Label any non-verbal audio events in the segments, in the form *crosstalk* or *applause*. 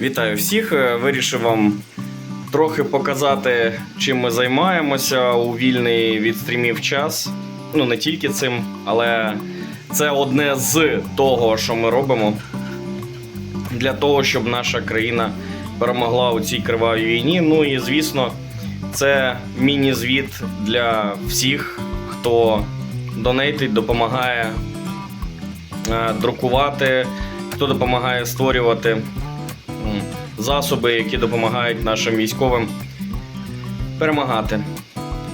Вітаю всіх! Е, Вирішив вам трохи показати, чим ми займаємося у вільний від стрімів час. Ну, не тільки цим, але це одне з того, що ми робимо для того, щоб наша країна перемогла у цій кривавій війні. Ну і звісно, це міні-звіт для всіх, хто донейтить, допомагає е, друкувати, хто допомагає створювати засоби, які допомагають нашим військовим перемагати.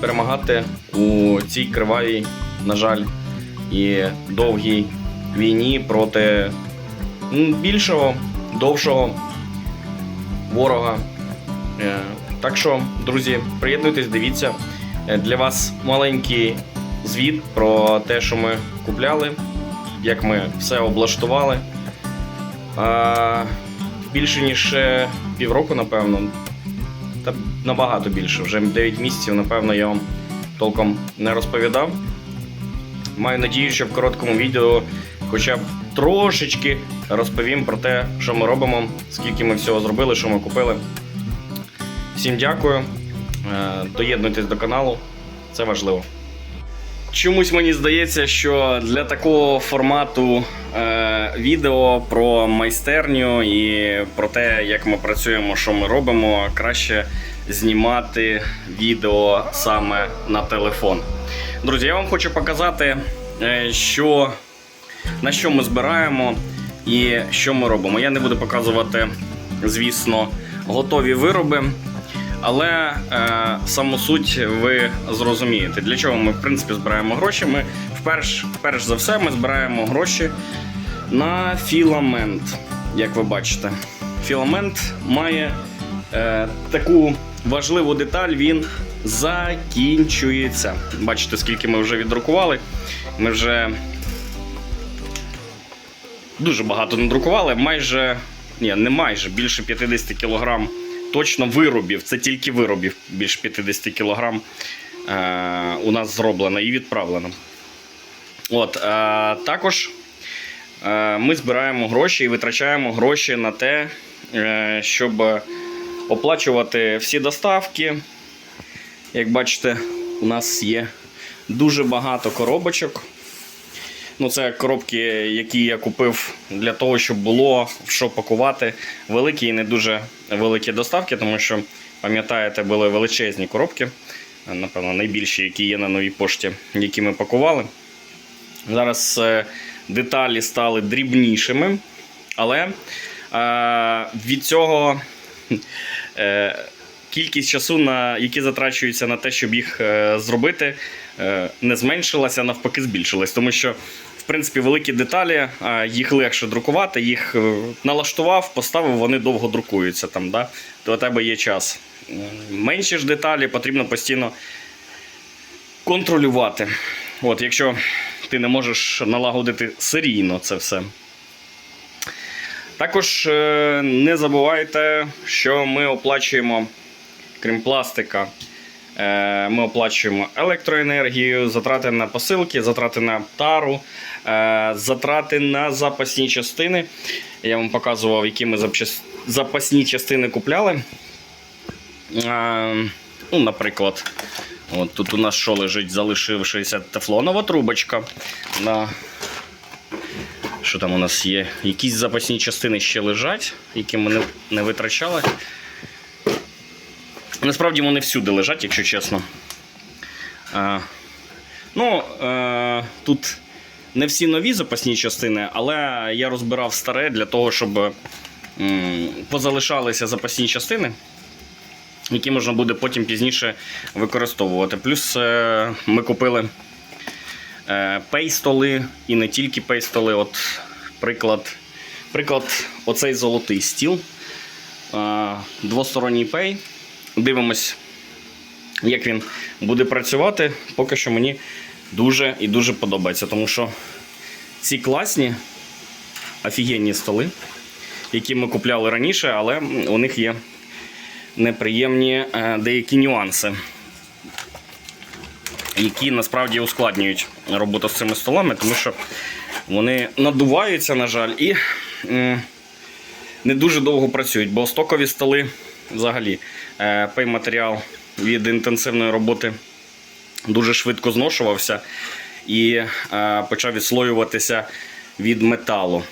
Перемагати у цій кривавій, на жаль, і довгій війні проти більшого, довшого ворога. Е, Так що, друзі, приєднуйтесь, дивіться. Е, Для вас маленький звіт про те, що ми купляли, як ми все облаштували. Більше ніж е, півроку, напевно. Та набагато більше. Вже 9 місяців, напевно, я вам толком не розповідав. Маю надію, що в короткому відео хоча б трошечки розповім про те, що ми робимо, скільки ми всього зробили, що ми купили. Всім дякую. Е, Доєднуйтесь до каналу, це важливо. Чомусь мені здається, що для такого формату е, відео про майстерню і про те, як ми працюємо, що ми робимо, краще знімати відео саме на телефон. Друзі, я вам хочу показати, е, що, на що ми збираємо і що ми робимо. Я не буду показувати, звісно, готові вироби. Але е, саму суть ви зрозумієте, для чого ми в принципі збираємо гроші. Ми вперш, перш за все ми збираємо гроші на філамент. Як ви бачите, філамент має е, таку важливу деталь, він закінчується. Бачите, скільки ми вже віддрукували. Ми вже дуже багато надрукували, майже ні, не майже більше 50 кілограм точно виробів. Це тільки виробів більше 50 кілограм е, у нас зроблено і відправлено. От, е, також е, ми збираємо гроші і витрачаємо гроші на те, щоб оплачувати всі доставки. Як бачите, у нас є дуже багато коробочок. Ну, це коробки, які я купив для того, щоб було в що пакувати великі і не дуже великі доставки, тому що, пам'ятаєте, були величезні коробки, напевно, найбільші, які є на новій пошті, які ми пакували. Зараз е, деталі стали дрібнішими, але е, від цього е, кількість часу, на, які затрачуються на те, щоб їх зробити, не зменшилася, навпаки, збільшилась. Тому що, принципі, великі деталі, е, їх легше друкувати, їх е, налаштував, поставив, вони довго друкуються. Там, да? То у тебе є час. Менші ж деталі потрібно постійно контролювати. От, якщо ти не можеш налагодити серійно це все. Також е, не забувайте, що ми оплачуємо, крім пластика, е, ми оплачуємо електроенергію, затрати на посилки, затрати на тару, е, затрати на запасні частини. Я вам показував, які ми запасні частини купляли. Е, Ну, наприклад, от тут у нас що лежить, залишившися тефлонова трубочка. На що там у нас є? Якісь запасні частини ще лежать, які ми не витрачали. Насправді вони всюди лежать, якщо чесно. А, ну, е, тут не всі нові запасні частини, але я розбирав старе для того, щоб м, позалишалися запасні частини, які можна буде потім пізніше використовувати. Плюс е, ми купили е, пейстоли і не тільки пейстоли. От приклад, приклад оцей золотий стіл. Е, двосторонній пей. Дивимось, як він буде працювати. Поки що мені дуже і дуже подобається, тому що ці класні офігенні столи, які ми купляли раніше, але у них є неприємні е, деякі нюанси які насправді ускладнюють роботу з цими столами, тому що вони надуваються, на жаль, і не дуже довго працюють, бо стокові столи взагалі е, пейматеріал від інтенсивної роботи дуже швидко зношувався і е, почав відслоюватися від металу.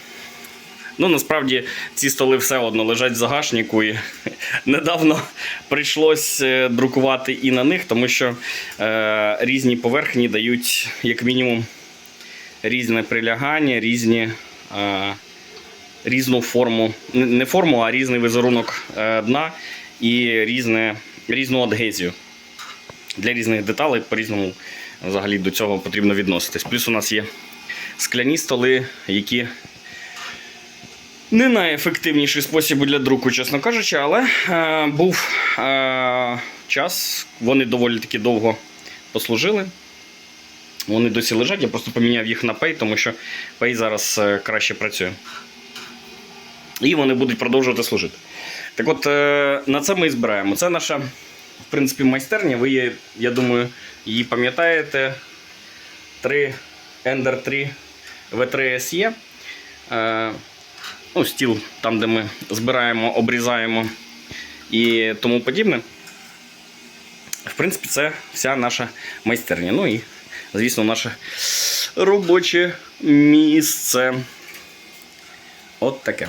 Ну, насправді ці столи все одно лежать в загашнику, і *laughs* недавно прийшлось е, друкувати і на них, тому що е, різні поверхні дають, як мінімум, різне прилягання, різні, е, різну форму, не- форму, а різний візерунок е, дна і різне, різну адгезію. Для різних деталей по-різному взагалі до цього потрібно відноситись. Плюс у нас є скляні столи, які не найефективніший спосіб для друку, чесно кажучи, але е, був е, час, вони доволі таки довго послужили. Вони досі лежать, я просто поміняв їх на пей, тому що пей зараз е, краще працює. І вони будуть продовжувати служити. Так от, е, на це ми і збираємо. Це наша, в принципі, майстерня. Ви, я думаю, її пам'ятаєте. 3 Ender 3 V3 SE. Е, ну, стіл, там, де ми збираємо, обрізаємо і тому подібне. В принципі, це вся наша майстерня. Ну і, звісно, наше робоче місце. От таке.